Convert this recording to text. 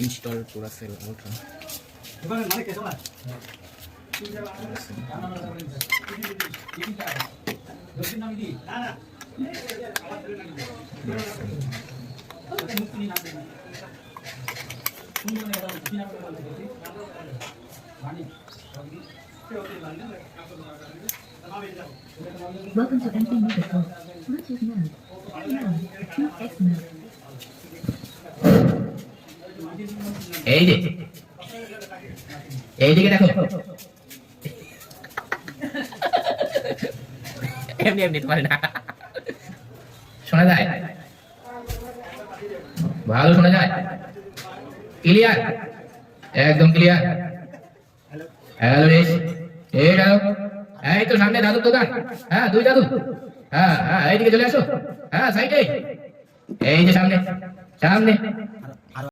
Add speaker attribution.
Speaker 1: install pura cell ultra
Speaker 2: Welcome to MP Medical. Bluetooth mode. Turn on. 2X mode.
Speaker 3: এই যে। এইদিকে দেখো। এমনি এমনি, তোমার না। শোনা যায়? ভালো শোনা যায়? ক্লিয়ার একদম ক্লিয়ার হ্যালো রেশ এই দাদু। এই তো সামনে দাদুর দোকান। হ্যাঁ দুই দাদু। হ্যাঁ হ্যাঁ এইদিকে চলে আসো। হ্যাঁ সাইডে এই যে সামনে সামনে।